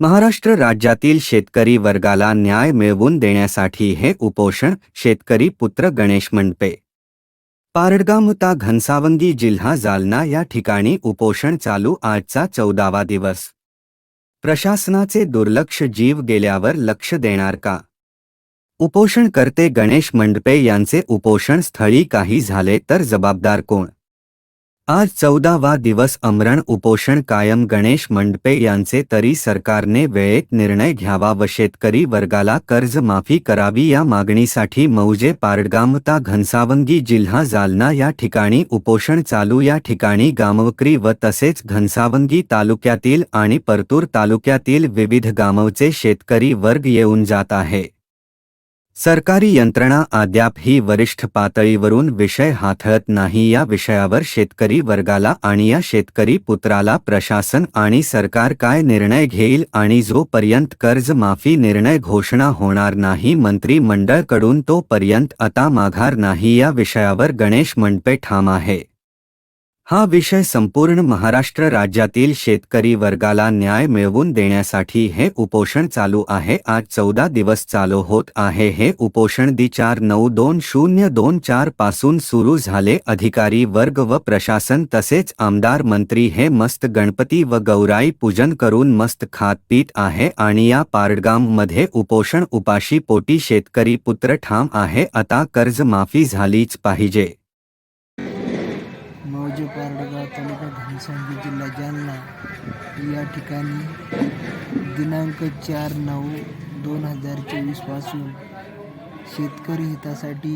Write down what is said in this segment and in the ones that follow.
महाराष्ट्र राज्यातील शेतकरी वर्गाला न्याय मिळवून देण्यासाठी हे उपोषण शेतकरी पुत्र गणेश मंडपे. पारडगामता घनसावंगी जिल्हा जालना या ठिकाणी उपोषण चालू आजचा चौदावा दिवस. प्रशासनाचे दुर्लक्ष जीव गेल्यावर लक्ष देणार का? उपोषणकर्ते गणेश मंडपे यांचे उपोषण स्थळी काही झाले तर जबाबदार कोण? आज चौदावा दिवस अमरण उपोषण कायम गणेश मंडपे यांचे तरी सरकारने वेळेत निर्णय घ्यावा व शेतकरी वर्गाला कर्जमाफी करावी या मागणीसाठी मौजे पारडगामता घनसावंगी जिल्हा जालना या ठिकाणी उपोषण चालू. या ठिकाणी गामवकरी व तसेच घनसावंगी तालुक्यातील आणि परतूर तालुक्यातील विविध गामवचे शेतकरी वर्ग येऊन जात आहे. सरकारी यंत्रणा अद्याप ही वरिष्ठ पातळीवरून विषय हाथळत नाही. या विषयावर शेतकरी वर्गाला आणि या शेतकरी पुत्राला प्रशासन आणि सरकार काय निर्णय घेईल आणि जोपर्यंत कर्जमाफी निर्णय घोषणा होणार नाही मंत्रिमंडळकडून तोपर्यंत आता माघार नाही. या विषयावर गणेश मंडपे ठाम आहे. हा विषय संपूर्ण महाराष्ट्र राज्यातील शेतकरी वर्गाला न्याय मिळवून देण्यासाठी हे उपोषण चालू आहे. आज चौदा दिवस चालू होत आहे. हे उपोषण दि चार नऊ दोन शून्य दोन चारपासून सुरू झाले. अधिकारी वर्ग व प्रशासन तसेच आमदार मंत्री हे मस्त गणपती व गौराई पूजन करून मस्त खात पीत आहे आणि या पारडगाममध्ये उपोषण उपाशी पोटी शेतकरी पुत्र ठाम आहे. आता कर्जमाफी झालीच पाहिजे. मौजे पारडगाव तालुका घनसावंगी जिल्हा जालना. या ठिकाणी दिनांक चार नऊ दोन हजार चोवीसपासून शेतकरी हितासाठी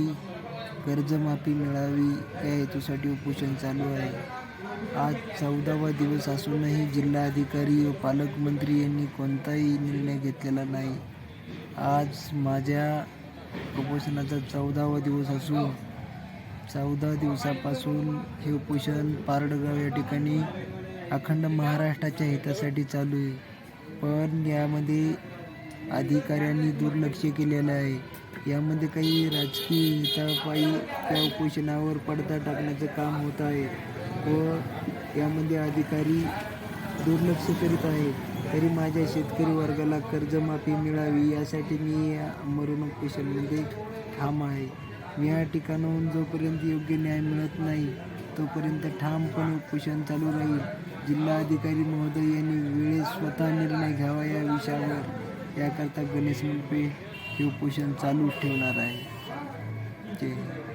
कर्जमाफी मिळावी या हेतूसाठी उपोषण चालू आहे. आज चौदावा दिवस असूनही जिल्हाधिकारी व पालकमंत्री यांनी कोणताही निर्णय घेतलेला नाही. आज माझ्या उपोषणाचा चौदावा दिवस असून चौदा दिवसापासून हे उपोषण पारडगाव या ठिकाणी अखंड महाराष्ट्राच्या हितासाठी चालू आहे. पण यामध्ये अधिकाऱ्यांनी दुर्लक्ष केलेलं आहे. यामध्ये काही राजकीय हितापायी त्या उपोषणावर पडदा टाकण्याचं काम होत आहे व यामध्ये अधिकारी दुर्लक्ष करीत आहे तरी माझ्या शेतकरी वर्गाला कर्जमाफी मिळावी यासाठी मी या मरण उपोषणमध्ये ठाम आहे. या ठिकाणाहून जोपर्यंत योग्य न्याय मिळत नाही तोपर्यंत ठामपणे उपोषण चालू राहील. जिल्हाधिकारी महोदय यांनी वेळेत स्वतः निर्णय घ्यावा या विषयावर. याकरता गणेश मंडपे हे उपोषण चालू ठेवणार आहे. जय